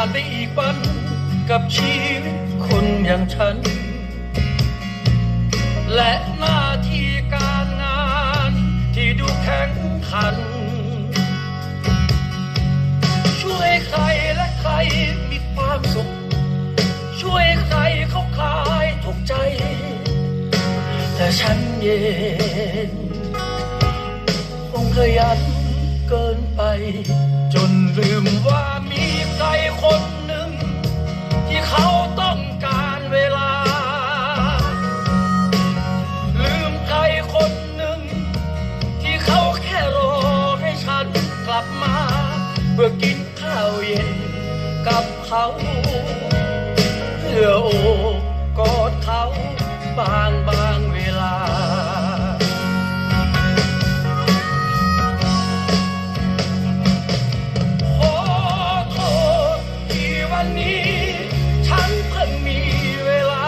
านไปอีกวันกับชีวิตคนอย่างฉัน และหน้าที่การงานที่ดูแข็งขัน ช่วยใครและใครมีความสุข ช่วยใครเขาคลายทุกข์ใจ แต่ฉันเย็นคงขยันเกินไป จนลืมว่า กับเขาเพื่อโอบกอดเขาบางบางเวลา ขอโทษที่วันนี้ ฉันเพิ่งมีเวลา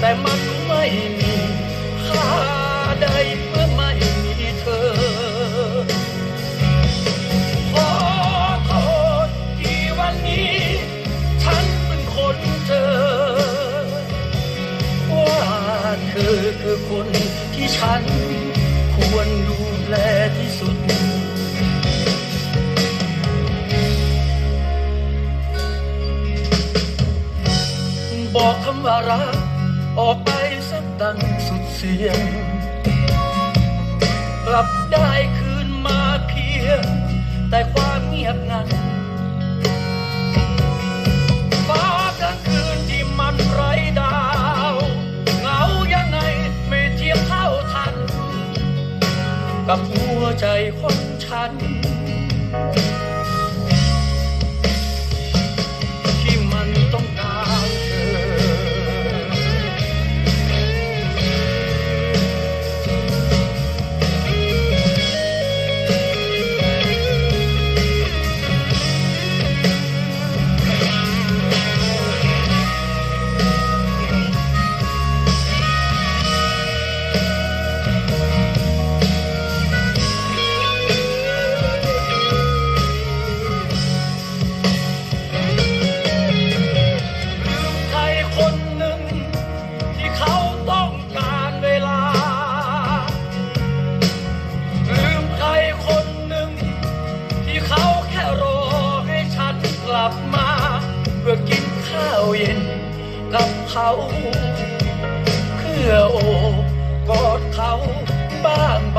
แต่มันไม่มีค่าใด ฉัน ควรดูแลที่สุด บอกคำว่ารัก ออกไปสักดังสุดเสียง กลับได้คืนมาเพียง แต่ความเงียบงัน กับหัวใจคนฉัน เขาเพื่อโอบกอดเขาบ้างบ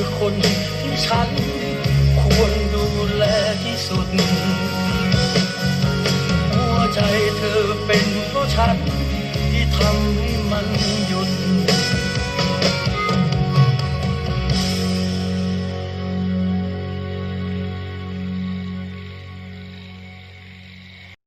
คือคนที่ฉัน ควรดูแลที่สุด หัวใจเธอเป็นเพราะฉันที่ทำให้มันหยุด